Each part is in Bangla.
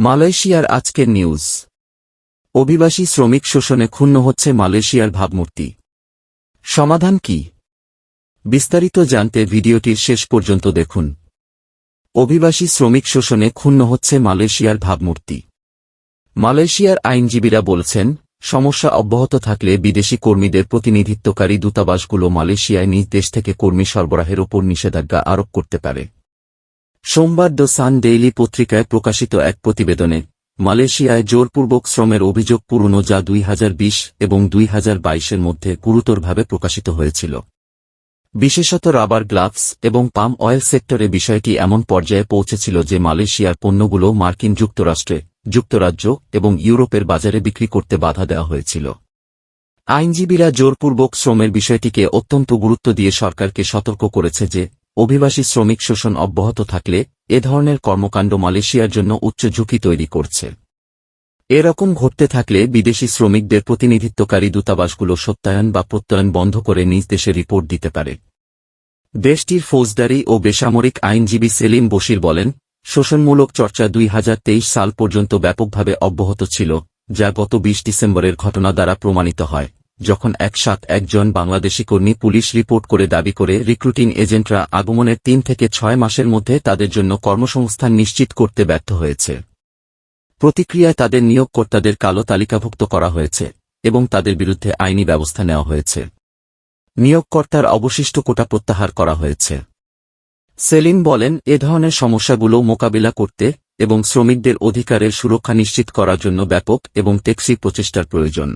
মালয়েশিয়ার আজকের নিউজ। অভিবাসী শ্রমিক শোষণে ক্ষুণ্ণ হচ্ছে মালয়েশিয়ার ভাবমূর্তি। সমাধান কি? বিস্তারিত জানতে ভিডিওটির শেষ পর্যন্ত দেখুন। অভিবাসী শ্রমিক শোষণে ক্ষুণ্ণ হচ্ছে মালয়েশিয়ার ভাবমূর্তি। মালয়েশিয়ার আইনজীবীরা বলছেন, সমস্যা অব্যাহত থাকলে বিদেশি কর্মীদের প্রতিনিধিত্বকারী দূতাবাসগুলো মালয়েশিয়ায় নিজ দেশ থেকে কর্মী সরবরাহের ওপর নিষেধাজ্ঞা আরোপ করতে পারে। সোমবার দ্য সান ডেইলি পত্রিকায় প্রকাশিত এক প্রতিবেদনে, মালয়েশিয়ায় জোরপূর্বক শ্রমের অভিযোগ পুরনো যা দুই হাজার বিশ এবং দুই এর মধ্যে গুরুতরভাবে প্রকাশিত হয়েছিল। বিশেষত রাবার গ্লাভস এবং পাম অয়েল সেক্টরে বিষয়টি এমন পর্যায়ে পৌঁছেছিল যে মালয়েশিয়ার পণ্যগুলো মার্কিন যুক্তরাষ্ট্রে, যুক্তরাজ্য এবং ইউরোপের বাজারে বিক্রি করতে বাধা দেওয়া হয়েছিল। আইনজীবীরা জোরপূর্বক শ্রমের বিষয়টিকে অত্যন্ত গুরুত্ব দিয়ে সরকারকে সতর্ক করেছে যে অভিবাসী শ্রমিক শোষণ অব্যাহত থাকলে এ ধরনের কর্মকাণ্ড মালয়েশিয়ার জন্য উচ্চ ঝুঁকি তৈরি করছে। এরকম ঘটতে থাকলে বিদেশি শ্রমিকদের প্রতিনিধিত্বকারী দূতাবাসগুলো সত্যায়ন বা প্রত্যয়ন বন্ধ করে নিজ দেশে রিপোর্ট দিতে পারে। দেশটির ফৌজদারি ও বেসামরিক আইনজীবী সেলিম বশির বলেন, শোষণমূলক চর্চা দুই হাজার তেইশ সাল পর্যন্ত ব্যাপকভাবে অব্যাহত ছিল, যা গত বিশ ডিসেম্বরের ঘটনা দ্বারা প্রমাণিত হয়। যখন একসাথ একজন বাংলাদেশি কর্মী পুলিশ রিপোর্ট করে দাবি করে রিক্রুটিং এজেন্টরা আগমনের তিন থেকে ছয় মাসের মধ্যে তাদের জন্য কর্মসংস্থান নিশ্চিত করতে ব্যর্থ হয়েছে। প্রতিক্রিয়ায় তাদের নিয়োগকর্তাদের কালো তালিকাভুক্ত করা হয়েছে এবং তাদের বিরুদ্ধে আইনি ব্যবস্থা নেওয়া হয়েছে। নিয়োগকর্তার অবশিষ্ট কোটা প্রত্যাহার করা হয়েছে। সেলিম বলেন, এ ধরনের সমস্যাগুলো মোকাবিলা করতে এবং শ্রমিকদের অধিকারের সুরক্ষা নিশ্চিত করার জন্য ব্যাপক এবং টেকসি প্রচেষ্টার প্রয়োজন।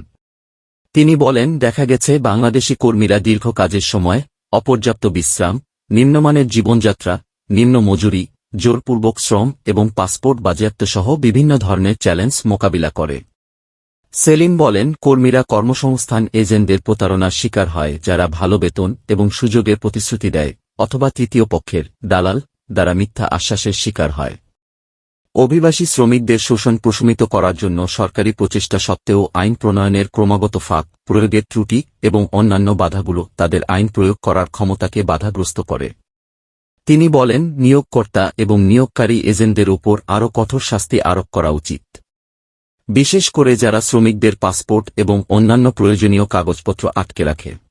তিনি বলেন, দেখা গেছে, বাংলাদেশি কর্মীরা দীর্ঘ কাজের সময়, অপর্যাপ্ত বিশ্রাম, নিম্নমানের জীবনযাত্রা, নিম্ন মজুরি, জোরপূর্বক শ্রম এবং পাসপোর্ট বাজেয়াপ্ত সহ বিভিন্ন ধরনের চ্যালেঞ্জ মোকাবিলা করে। সেলিম বলেন, কর্মীরা কর্মসংস্থান এজেন্টদের প্রতারণার শিকার হয়, যারা ভালো বেতন এবং সুযোগের প্রতিশ্রুতি দেয়, অথবা তৃতীয় পক্ষের, দালাল, দ্বারা মিথ্যা আশ্বাসের শিকার হয়। অভিবাসী শ্রমিকদের শোষণ প্রশমিত করার জন্য সরকারি প্রচেষ্টা সত্ত্বেও আইন প্রণয়নের ক্রমাগত ফাঁক, প্রয়োগের ত্রুটি এবং অন্যান্য বাধাগুলো তাদের আইন প্রয়োগ করার ক্ষমতাকে বাধাগ্রস্ত করে। তিনি বলেন, নিয়োগকর্তা এবং নিয়োগকারী এজেন্টদের উপর আরও কঠোর শাস্তি আরোপ করা উচিত। বিশেষ করে যারা শ্রমিকদের পাসপোর্ট এবং অন্যান্য প্রয়োজনীয় কাগজপত্র আটকে রাখে।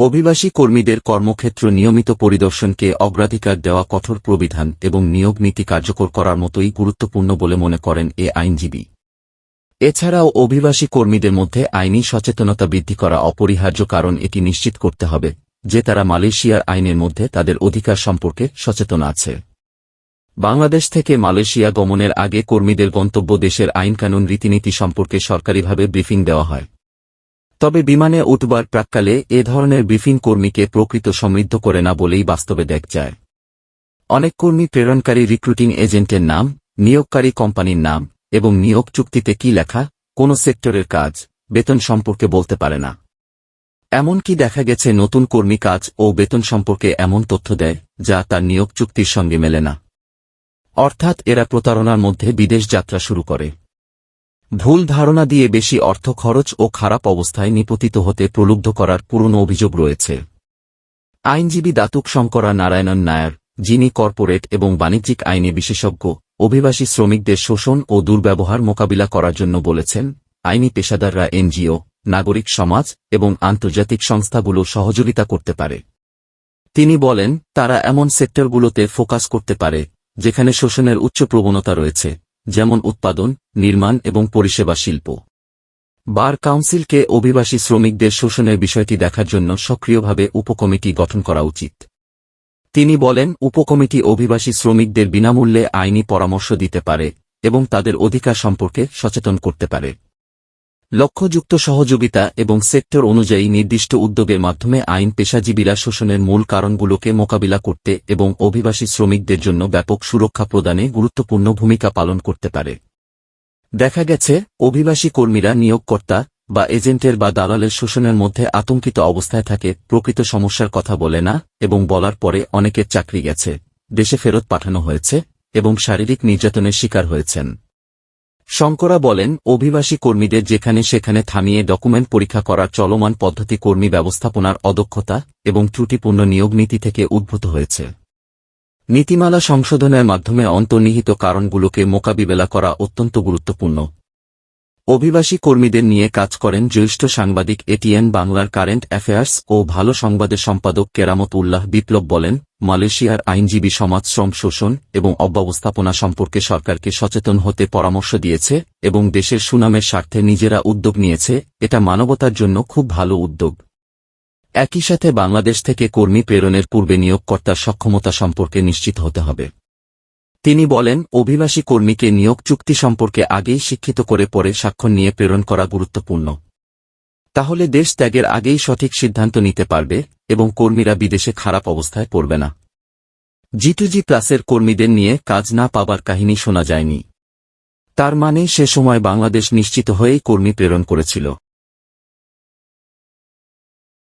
অভিবাসী কর্মীদের কর্মক্ষেত্র নিয়মিত পরিদর্শনকে অগ্রাধিকার দেওয়া কঠোর প্রবিধান এবং নিয়োগ নীতি কার্যকর করার মতোই গুরুত্বপূর্ণ বলে মনে করেন এ আইনজীবী। এছাড়াও অভিবাসী কর্মীদের মধ্যে আইনি সচেতনতা বৃদ্ধি করা অপরিহার্য কারণ এটি নিশ্চিত করতে হবে, যে তারা মালয়েশিয়ার আইনের মধ্যে তাদের অধিকার সম্পর্কে সচেতন আছে। বাংলাদেশ থেকে মালয়েশিয়া গমনের আগে কর্মীদের গন্তব্য দেশের আইনকানুন রীতিনীতি সম্পর্কে সরকারিভাবে ব্রিফিং দেওয়া হয়। তবে বিমানে উঠবার প্রাককালে এ ধরনের ব্রিফিং কর্মীকে প্রকৃত সমৃদ্ধ করে না বলেই বাস্তবে দেখ যায়। অনেক কর্মী প্রেরণকারী রিক্রুটিং এজেন্টের নাম, নিয়োগকারী কোম্পানির নাম এবং নিয়োগ চুক্তিতে কি লেখা, কোন সেক্টরের কাজ, বেতন সম্পর্কে বলতে পারে না। এমনকি দেখা গেছে নতুন কর্মী কাজ ও বেতন সম্পর্কে এমন তথ্য দেয়, যা তার নিয়োগ চুক্তির সঙ্গে মেলে না। অর্থাৎ এরা প্রতারণার মধ্যে বিদেশ যাত্রা শুরু করে। ভুল ধারণা দিয়ে বেশি অর্থ খরচ ও খারাপ অবস্থায় নিপতিত হতে প্রলুব্ধ করার পুরনো অভিযোগ রয়েছে। আইনজীবী দাতুক শঙ্করা নারায়ণন নায়ার, যিনি কর্পোরেট এবং বাণিজ্যিক আইনে বিশেষজ্ঞ, অভিবাসী শ্রমিকদের শোষণ ও দুর্ব্যবহার মোকাবিলা করার জন্য বলেছেন, আইনি পেশাদাররা এনজিও, নাগরিক সমাজ এবং আন্তর্জাতিক সংস্থাগুলো সহযোগিতা করতে পারে। তিনি বলেন, তারা এমন সেক্টরগুলোতে ফোকাস করতে পারে, যেখানে শোষণের উচ্চ প্রবণতা রয়েছে। যেমন উৎপাদন, নির্মাণ এবং পরিষেবা শিল্প। বার কাউন্সিলকে অভিবাসী শ্রমিকদের শোষণের বিষয়টি দেখার জন্য সক্রিয়ভাবে উপকমিটি গঠন করা উচিত। তিনি বলেন, উপকমিটি অভিবাসী শ্রমিকদের বিনামূল্যে আইনি পরামর্শ দিতে পারে এবং তাদের অধিকার সম্পর্কে সচেতন করতে পারে। লক্ষ্যযুক্ত সহযোগিতা এবং সেক্টর অনুযায়ী নির্দিষ্ট উদ্যোগের মাধ্যমে আইন পেশাজীবীরা শোষণের মূল কারণগুলোকে মোকাবিলা করতে এবং অভিবাসী শ্রমিকদের জন্য ব্যাপক সুরক্ষা প্রদানে গুরুত্বপূর্ণ ভূমিকা পালন করতে পারে। দেখা গেছে, অভিবাসী কর্মীরা নিয়োগকর্তা বা এজেন্টের বা দালালের শোষণের মধ্যে আতঙ্কিত অবস্থায় থাকে, প্রকৃত সমস্যার কথা বলে না এবং বলার পরে অনেকের চাকরি গেছে, দেশে ফেরত পাঠানো হয়েছে এবং শারীরিক নির্যাতনের শিকার হয়েছেন। শঙ্করা বলেন, অভিবাসী কর্মীদের যেখানে সেখানে থামিয়ে ডকুমেন্ট পরীক্ষা করার চলমান পদ্ধতি কর্মী ব্যবস্থাপনার অদক্ষতা এবং ত্রুটিপূর্ণ নিয়োগ নীতি থেকে উদ্ভূত হয়েছে। নীতিমালা সংশোধনের মাধ্যমে অন্তর্নিহিত কারণগুলোকে মোকাবিবেলা করা অত্যন্ত গুরুত্বপূর্ণ। অভিবাসী কর্মীদের নিয়ে কাজ করেন জ্যেষ্ঠ সাংবাদিক এটিএন বাংলার কারেন্ট অ্যাফেয়ার্স ও ভালো সংবাদের সম্পাদক কেরামত উল্লাহ বিপ্লব বলেন, মালয়েশিয়ার আইনজীবী সমাজ শ্রম শোষণ এবং অব্যবস্থাপনা সম্পর্কে সরকারকে সচেতন হতে পরামর্শ দিয়েছে এবং দেশের সুনামের স্বার্থে নিজেরা উদ্যোগ নিয়েছে, এটা মানবতার জন্য খুব ভালো উদ্যোগ। একই সাথে বাংলাদেশ থেকে কর্মী প্রেরণের পূর্বে নিয়োগকর্তার সক্ষমতা সম্পর্কে নিশ্চিত হতে হবে। তিনি বলেন, অভিবাসী কর্মীকে নিয়োগ চুক্তি সম্পর্কে আগেই শিক্ষিত করে পরে স্বাক্ষর নিয়ে প্রেরণ করা গুরুত্বপূর্ণ। তাহলে দেশ ত্যাগের আগেই সঠিক সিদ্ধান্ত নিতে পারবে এবং কর্মীরা বিদেশে খারাপ অবস্থায় পড়বে না। জিটুজি প্লাসের কর্মীদের নিয়ে কাজ না পাবার কাহিনী শোনা যায়নি। তার মানে সে সময় বাংলাদেশ নিশ্চিত হয়েই কর্মী প্রেরণ করেছিল।